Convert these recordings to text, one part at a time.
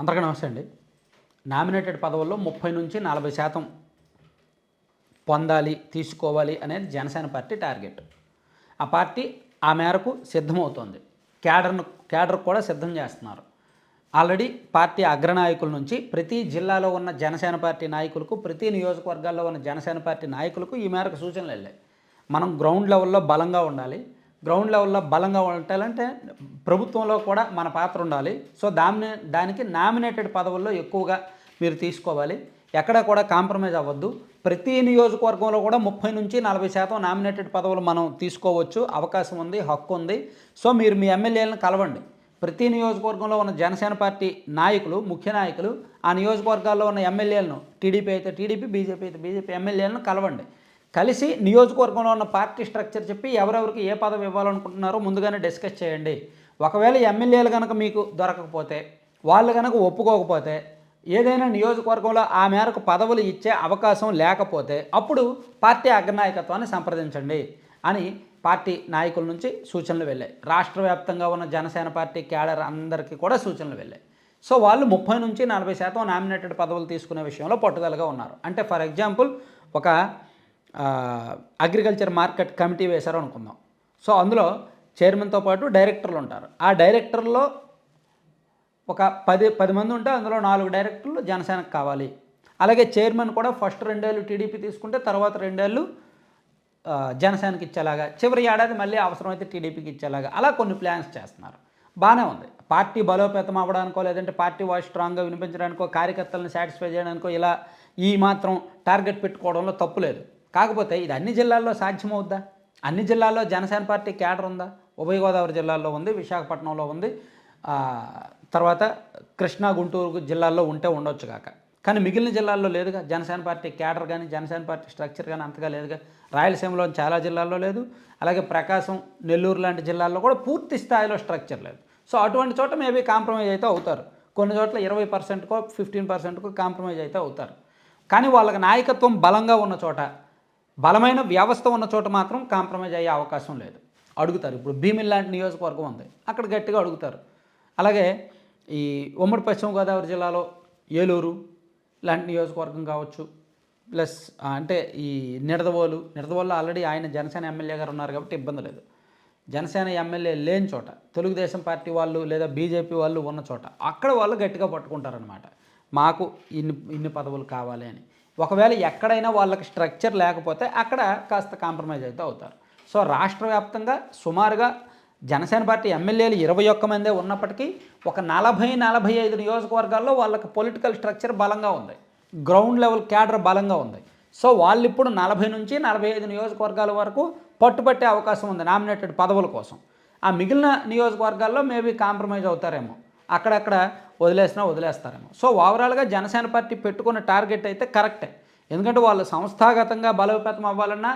అందరికీ నమస్తే అండి. నామినేటెడ్ పదవుల్లో ముప్పై నుంచి నలభై శాతం పొందాలి తీసుకోవాలి అనేది జనసేన పార్టీ టార్గెట్. ఆ పార్టీ ఆ మేరకు సిద్ధమవుతోంది. క్యాడర్ను క్యాడర్ కూడా సిద్ధం చేస్తున్నారు. ఆల్రెడీ పార్టీ అగ్రనాయకుల నుంచి ప్రతి జిల్లాలో ఉన్న జనసేన పార్టీ నాయకులకు ప్రతి నియోజకవర్గాల్లో ఉన్న జనసేన పార్టీ నాయకులకు ఈ మేరకు సూచనలు వెళ్ళాయి. మనం గ్రౌండ్ లెవెల్లో బలంగా ఉండాలి. గ్రౌండ్ లెవెల్లో బలంగా ఉండాలంటే ప్రభుత్వంలో కూడా మన పాత్ర ఉండాలి. సో దాని దానికి నామినేటెడ్ పదవుల్లో ఎక్కువగా మీరు తీసుకోవాలి. ఎక్కడ కూడా కాంప్రమైజ్ అవ్వద్దు. ప్రతి నియోజకవర్గంలో కూడా ముప్పై నుంచి నలభై శాతం నామినేటెడ్ పదవులు మనం తీసుకోవచ్చు. అవకాశం ఉంది హక్కు ఉంది. సో మీరు మీ ఎమ్మెల్యేలను కలవండి. ప్రతి నియోజకవర్గంలో ఉన్న జనసేన పార్టీ నాయకులు ముఖ్య నాయకులు ఆ నియోజకవర్గాల్లో ఉన్న ఎమ్మెల్యేలను టీడీపీ అయితే టీడీపీ బీజేపీ అయితే బీజేపీ ఎమ్మెల్యేలను కలవండి. కలిసి నియోజకవర్గంలో ఉన్న పార్టీ స్ట్రక్చర్ చెప్పి ఎవరెవరికి ఏ పదవి ఇవ్వాలనుకుంటున్నారో ముందుగానే డిస్కస్ చేయండి. ఒకవేళ ఎమ్మెల్యేలు కనుక మీకు దొరకకపోతే వాళ్ళు కనుక ఒప్పుకోకపోతే ఏదైనా నియోజకవర్గంలో ఆ మేరకు పదవులు ఇచ్చే అవకాశం లేకపోతే అప్పుడు పార్టీ అగ్రనాయకత్వాన్ని సంప్రదించండి అని పార్టీ నాయకుల నుంచి సూచనలు వెళ్ళాయి. రాష్ట్ర వ్యాప్తంగా ఉన్న జనసేన పార్టీ క్యాడర్ అందరికీ కూడా సూచనలు వెళ్ళాయి. సో వాళ్ళు ముప్పై నుంచి నలభై శాతం నామినేటెడ్ పదవులు తీసుకునే విషయంలో పట్టుదలగా ఉన్నారు. అంటే ఫర్ ఎగ్జాంపుల్ ఒక అగ్రికల్చర్ మార్కెట్ కమిటీ వేశారు అనుకుందాం. సో అందులో చైర్మన్తో పాటు డైరెక్టర్లు ఉంటారు. ఆ డైరెక్టర్లో ఒక పది పది మంది ఉంటే అందులో నాలుగు డైరెక్టర్లు జనసేనకు కావాలి. అలాగే చైర్మన్ కూడా ఫస్ట్ రెండేళ్ళు టీడీపీ తీసుకుంటే తర్వాత రెండేళ్ళు జనసేనకి ఇచ్చేలాగా. చివరి ఏడాది మళ్ళీ అవసరమైతే టీడీపీకి ఇచ్చేలాగా. అలా కొన్ని ప్లాన్స్ చేస్తున్నారు. బాగానే ఉంది. పార్టీ బలోపేతం అవ్వడానికో లేదంటే పార్టీ వాయిస్ స్ట్రాంగ్గా వినిపించడానికో కార్యకర్తలను సాటిస్ఫై చేయడానికో ఇలా ఈ మాత్రం టార్గెట్ పెట్టుకోవడంలో తప్పు లేదు. కాకపోతే ఇది అన్ని జిల్లాల్లో సాధ్యమవుద్దా? అన్ని జిల్లాల్లో జనసేన పార్టీ క్యాడర్ ఉందా? ఉభయ గోదావరి జిల్లాల్లో ఉంది విశాఖపట్నంలో ఉంది. తర్వాత కృష్ణా గుంటూరు జిల్లాల్లో ఉంటే ఉండొచ్చు కాక. కానీ మిగిలిన జిల్లాల్లో లేదుగా. జనసేన పార్టీ క్యాడర్ కానీ జనసేన పార్టీ స్ట్రక్చర్ కానీ అంతగా లేదుగా. రాయలసీమలో చాలా జిల్లాల్లో లేదు. అలాగే ప్రకాశం నెల్లూరు లాంటి జిల్లాల్లో కూడా పూర్తి స్థాయిలో స్ట్రక్చర్ లేదు. సో అటువంటి చోట మేబీ కాంప్రమైజ్ అయితే అవుతారు. కొన్ని చోట్ల ఇరవై పర్సెంట్కో ఫిఫ్టీన్ పర్సెంట్కో కాంప్రమైజ్ అయితే అవుతారు. కానీ వాళ్ళకి నాయకత్వం బలంగా ఉన్న చోట బలమైన వ్యవస్థ ఉన్న చోట మాత్రం కాంప్రమైజ్ అయ్యే అవకాశం లేదు. అడుగుతారు. ఇప్పుడు భీమిల్ లాంటి నియోజకవర్గం ఉంది. అక్కడ గట్టిగా అడుగుతారు. అలాగే ఈ ఉమ్మడి పశ్చిమ గోదావరి జిల్లాలో ఏలూరు లాంటి నియోజకవర్గం కావచ్చు ప్లస్ అంటే ఈ నిడదవోలు నిడదవోలు ఆల్రెడీ ఆయన జనసేన ఎమ్మెల్యే గారు ఉన్నారు కాబట్టి ఇబ్బంది లేదు. జనసేన ఎమ్మెల్యే లేని చోట తెలుగుదేశం పార్టీ వాళ్ళు లేదా బీజేపీ వాళ్ళు ఉన్న చోట అక్కడ వాళ్ళు గట్టిగా పట్టుకుంటారనమాట మాకు ఇన్ని ఇన్ని పదవులు కావాలి అని. ఒకవేళ ఎక్కడైనా వాళ్ళకి స్ట్రక్చర్ లేకపోతే అక్కడ కాస్త కాంప్రమైజ్ అయితే అవుతారు. సో రాష్ట్ర వ్యాప్తంగా సుమారుగా జనసేన పార్టీ ఎమ్మెల్యేలు ఇరవై ఒక్క మందే ఉన్నప్పటికీ ఒక నలభై నలభై ఐదు నియోజకవర్గాల్లో వాళ్ళకి పొలిటికల్ స్ట్రక్చర్ బలంగా ఉంది. గ్రౌండ్ లెవెల్ క్యాడర్ బలంగా ఉంది. సో వాళ్ళు ఇప్పుడు నలభై నుంచి నలభై ఐదు నియోజకవర్గాల వరకు పట్టుపట్టే అవకాశం ఉంది నామినేటెడ్ పదవుల కోసం. ఆ మిగిలిన నియోజకవర్గాల్లో మేబీ కాంప్రమైజ్ అవుతారేమో. అక్కడక్కడ వదిలేసినా వదిలేస్తారేమో. సో ఓవరాల్గా జనసేన పార్టీ పెట్టుకున్న టార్గెట్ అయితే కరెక్టే. ఎందుకంటే వాళ్ళు సంస్థాగతంగా బలోపేతం అవ్వాలన్నా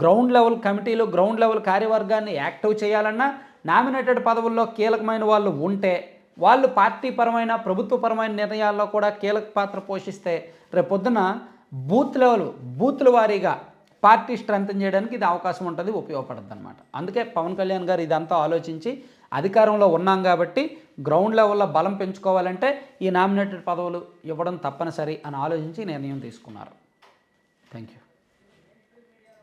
గ్రౌండ్ లెవెల్ కమిటీలు గ్రౌండ్ లెవెల్ కార్యవర్గాన్ని యాక్టివ్ చేయాలన్నా నామినేటెడ్ పదవుల్లో కీలకమైన వాళ్ళు ఉంటే వాళ్ళు పార్టీ పరమైన ప్రభుత్వపరమైన నిర్ణయాల్లో కూడా కీలక పాత్ర పోషిస్తే రేపొద్దున బూత్ లెవెల్ బూత్ల వారీగా పార్టీ స్ట్రెంగ్ చేయడానికి ఇది అవకాశం ఉంటుంది ఉపయోగపడుతుంది అనమాట అందుకే పవన్ కళ్యాణ్ గారు ఇదంతా ఆలోచించి అధికారంలో ఉన్నాం కాబట్టి గ్రౌండ్ లెవెల్లో బలం పెంచుకోవాలంటే ఈ నామినేటెడ్ పదవులు ఇవ్వడం తప్పనిసరి అని ఆలోచించి నిర్ణయం తీసుకున్నారు. Thank you